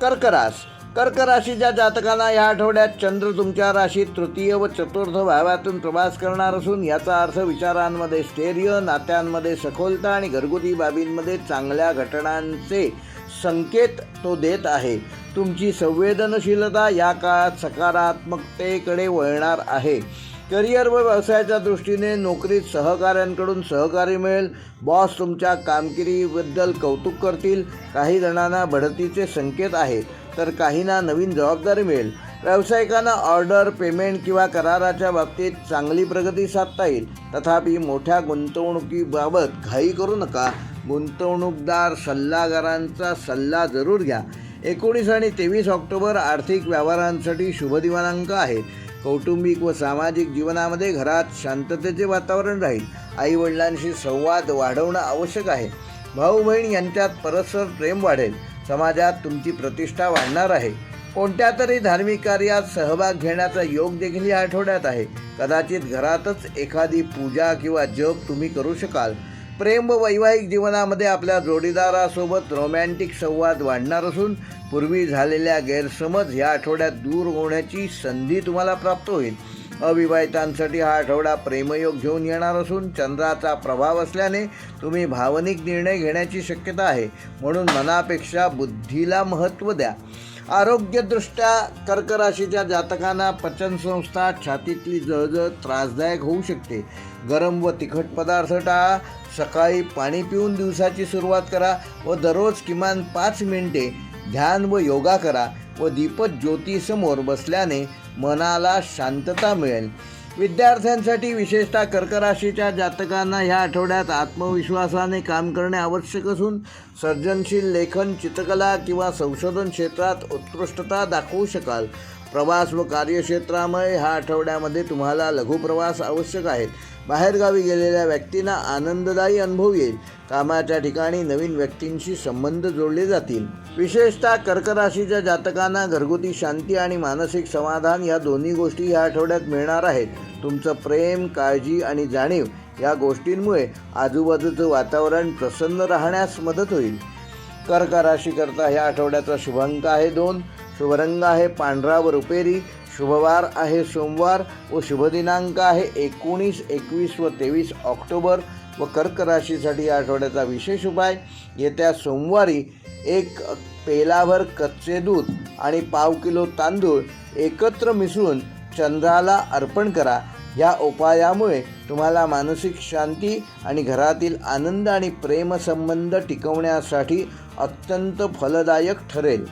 कर्क रास कर्क राशीच्या जातकांना या आठवड्यात चंद्र तुमच्या राशीत तृतीय व चतुर्थ भावातून प्रवास करणार असून याचा अर्थ विचारांमध्ये स्थैर्य नात्यांमध्ये सखोलता आणि घरगुती बाबींमध्ये चांगल्या घटनांचे संकेत तो देत आहे. तुमची संवेदनशीलता या काळात सकारात्मकतेकडे वळणार आहे. करिअर व व्यवसायाच्या दृष्टीने नोकरीत सहकाऱ्यांकडून सहकार्य मिळेल. बॉस तुमच्या कामगिरीबद्दल कौतुक करतील. काही जणांना बढतीचे संकेत आहेत तर काहींना नवीन जबाबदारी मिळेल. व्यावसायिकांना ऑर्डर पेमेंट किंवा कराराच्या बाबतीत चांगली प्रगती साधता येईल. तथापि मोठ्या गुंतवणुकीबाबत घाई करू नका. गुंतवणूकदार सल्लागारांचा सल्ला जरूर घ्या. एकोणीस आणि तेवीस ऑक्टोबर आर्थिक व्यवहारांसाठी शुभ दिनांक आहेत कौटुंबिक व सामाजिक जीवनामध्ये घरात शांततेचे वातावरण राहील. आईवडिलांशी संवाद वाढवणं आवश्यक आहे. भाऊ बहीण यांच्यात परस्पर प्रेम वाढेल. समाजात तुमची प्रतिष्ठा वाढणार आहे. कोणत्या तरी धार्मिक कार्यात सहभाग घेण्याचा योग देखील या आठवड्यात आहे. कदाचित घरातच एखादी पूजा किंवा जप तुम्ही करू शकाल. प्रेम व वैवाहिक जीवनामध्ये आपल्या जोडीदारासोबत रोमॅन्टिक संवाद वाढणार असून पूर्वी झालेल्या गैरसमज ह्या आठवड्यात दूर होण्याची संधी तुम्हाला प्राप्त होईल. अविवाहितांसाठी हा आठवडा प्रेमयोग घेऊन येणार असून चंद्राचा प्रभाव असल्याने तुम्ही भावनिक निर्णय घेण्याची शक्यता आहे. म्हणून मनापेक्षा बुद्धीला महत्त्व द्या. आरोग्यदृष्ट्या कर्कराशीच्या जातकांना पचनसंस्था छातीतली जळजळ त्रासदायक होऊ शकते. गरम व तिखट पदार्थ टाळा सकाळी पाणी पिऊन दिवसाची सुरुवात करा व दररोज किमान पाच मिनिटे ध्यान व योगा करा व दीपक ज्योतीसमोर बसल्याने मनाला शांतता मिळेल. विद्यार्थ्यांसाठी विशेषतः कर्कराशीच्या जातकांना ह्या आठवड्यात आत्मविश्वासाने काम करणे आवश्यक असून सर्जनशील लेखन चित्रकला किंवा संशोधन क्षेत्रात उत्कृष्टता दाखवू शकाल. प्रवास व कार्यक्षेत्रामुळे ह्या आठवड्यामध्ये तुम्हाला लघुप्रवास आवश्यक आहेत. बाहेरगावी गेलेल्या व्यक्तींना आनंददायी अनुभव येईल. कामाच्या ठिकाणी नवीन व्यक्तींशी संबंध जोडले जातील. विशेषतः कर्कराशीच्या जातकांना घरगुती शांती आणि मानसिक समाधान या दोन्ही गोष्टी या आठवड्यात मिळणार आहेत. तुमचं प्रेम काळजी आणि जाणीव या गोष्टींमुळे आजूबाजूचं वातावरण प्रसन्न राहण्यास मदत होईल. कर्क राशीकरता ह्या आठवड्याचा शुभांक आहे दोन. शुभरंग आहे पांढरा व रुपेरी. शुभवार आहे सोमवार व शुभ दिनांक आहे एकोणीस एकवीस व तेवीस ऑक्टोबर व कर्क राशीसाठी या आठवड्याचा विशेष उपाय. येत्या सोमवारी एक पेलाभर कच्चे दूध आणि पाव किलो तांदूळ एकत्र मिसळून चंद्राला अर्पण करा. या उपायामुळे तुम्हाला मानसिक शांती आणि घरातील आनंद आणि प्रेमसंबंध टिकवण्यासाठी अत्यंत फलदायक ठरेल.